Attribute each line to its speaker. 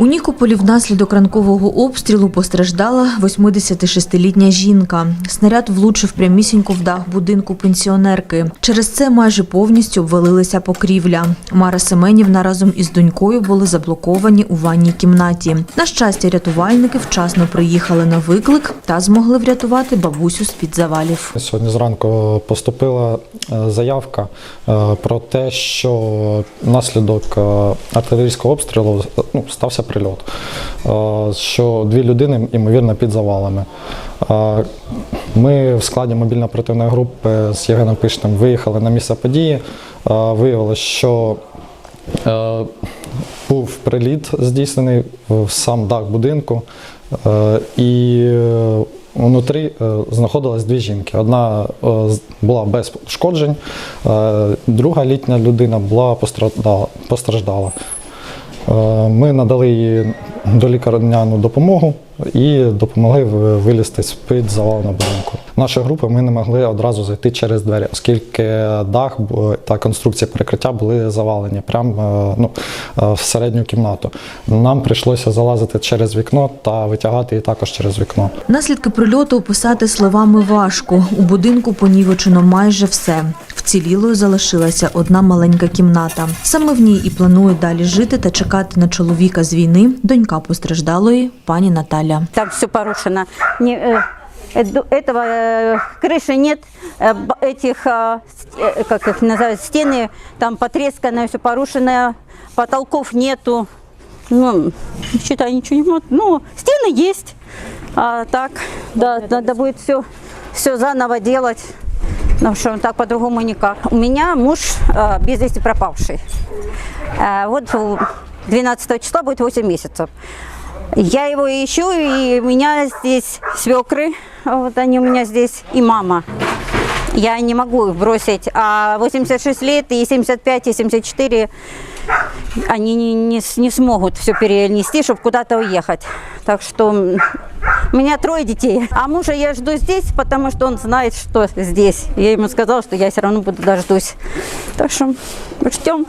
Speaker 1: У Нікополі внаслідок ранкового обстрілу постраждала 86-літня жінка. Снаряд влучив прямісінько в дах будинку пенсіонерки. Через це майже повністю обвалилася покрівля. Мара Семенівна разом із донькою були заблоковані у ванній кімнаті. На щастя, рятувальники вчасно приїхали на виклик та змогли врятувати бабусю з-під завалів.
Speaker 2: Сьогодні зранку поступила е, заявка е, про те, що внаслідок е, артилерійського обстрілу ну, стався прильот, е, що дві людини, ймовірно, під завалами. Е, Ми в складі мобільно-оперативної групи з Євгеном Пишним виїхали на місце події. Е, Виявилося, що був приліт здійснений в сам дах будинку, і внутрі знаходились дві жінки. Одна була без пошкоджень, друга літня людина була постраждала. Е, Ми надали їй долікарняну допомогу і допомогли вилізти з-під завалу на будинку. Наша група ми не могли одразу зайти через двері, оскільки дах та конструкція перекриття були завалені прямо ну, е, в середню кімнату. Нам прийшлося залазити через вікно та витягати її також через вікно.
Speaker 1: Наслідки прильоту описати словами важко. У будинку понівечено майже все. Вцілілою залишилася одна маленька кімната. Саме в ній і планують далі жити та чекати на чоловіка з війни, донька постраждалої, пані Наталя.
Speaker 3: Там все порушено. Не, э, эду- этого э, крыши нет, э, б- этих, э, ст- э, как их называют, стены, там потресканное, все порушенное, потолков нету. Ну, считай, ничего не могут. Ну, стены есть. А так, да, надо будет все, все заново делать. Ну, что так по-другому никак. У меня муж э, без вести пропавший. Э, вот у 12 числа будет 8 месяцев. Я его ищу, и у меня здесь свекры, вот они у меня здесь, и мама. Я не могу их бросить. А 86 лет, и 75, и 74, они не, не, не смогут все перенести, чтобы куда-то уехать. Так что у меня трое детей. А мужа я жду здесь, потому что он знает, что здесь. Я ему сказала, что я все равно буду дождусь. Так что ждем.